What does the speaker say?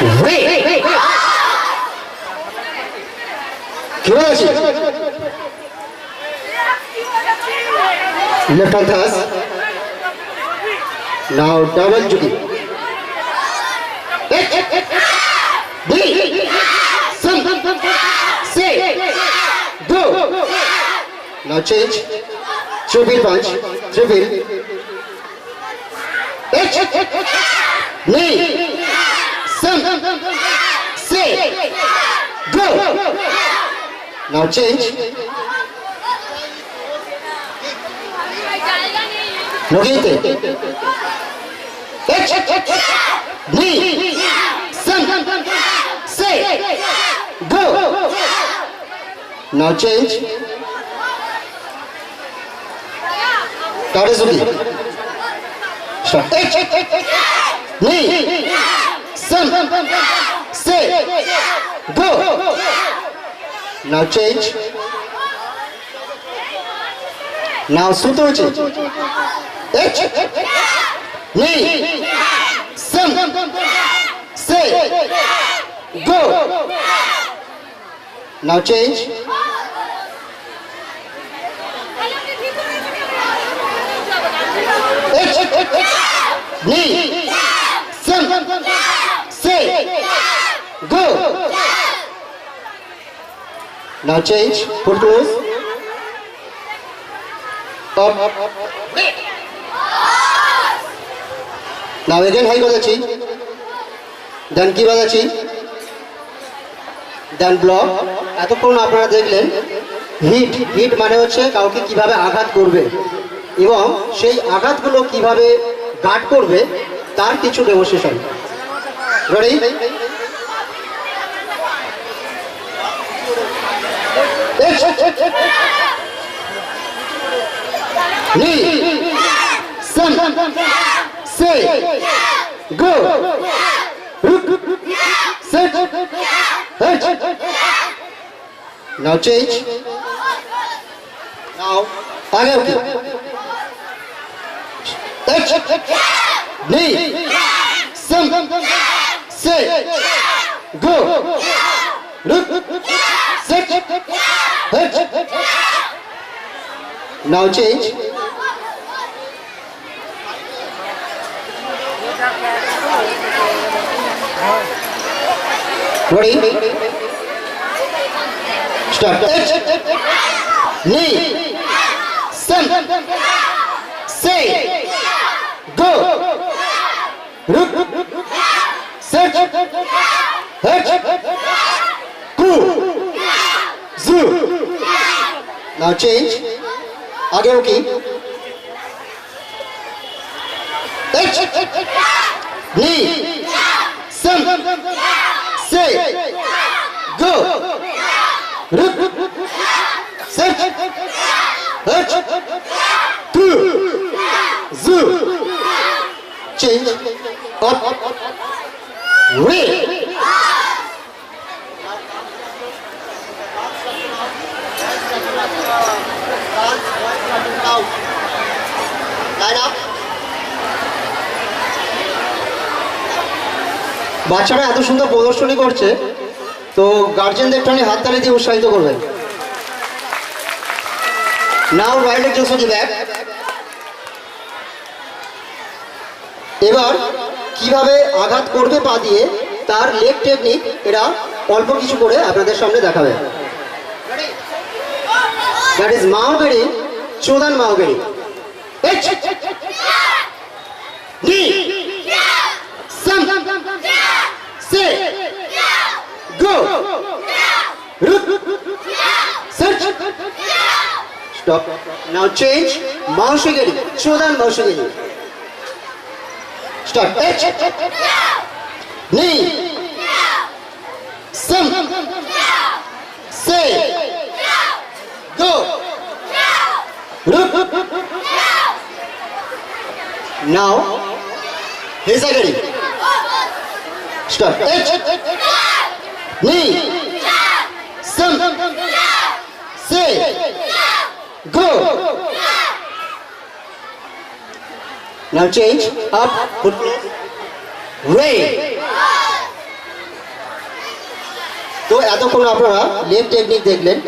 Wait! wait Left hand thrust. Now double juki. Go. Now change. Triple punch. Triple. Eight, knee. Say. Go. Now change. Noginte. H. Knee. Some. Say. Go. Now change. Tarazuki. Start. H. Knee. Some. Say. Go. Now change. Now Sutoji. H. Knee. Some. Say. Go. Now change. H. Knee. Now change. Put close. Up. Now again, high বাজাচ্ছি দেন কি বাজাচ্ছি দেন block এতক্ষণ আপনারা দেখলেন hit hit মানে হচ্ছে কাউকে কীভাবে আঘাত করবে এবং সেই আঘাতগুলো কীভাবে গার্ড করবে, তার কিছু demonstration ready Listen. Say. Go. Rút. Sit. Hit. Now change. Now. Again. Okay, okay. Touch. Knee. Some. Say. Go. Look. Now change. Ready? Start. Knee. Some. Say. Go. Rook. Cool. Zoo. Now change. আগেও কি? নি সম সে গো রুক সে হচ তু জু change অপ রে বাচ্চারা। এত সুন্দর প্রদর্শনী করছে, তো গার্জেনদের একটুখানি হাততালি দিয়ে উৎসাহিত করবেন। Now right leg goes back এবার কীভাবে আঘাত করবে পা দিয়ে, তার লেগ টেকনিক এরা অল্প কিছু করে আপনাদের সামনে দেখাবে। দ্যাট ইজ মাওগেরি, চোদান মাওগেরি। Üç. Di. Sam. Si. Go. Rut. Search. Stop. Now change. Marşa gelin. Şuradan marşa gelin. Stop. Üç. Di. Now. Hezagiri. Start. H. Knee. Some. Say. Go. Now change. Up. Put. Ray. তো এতক্ষণ আপনারা leg technique এবার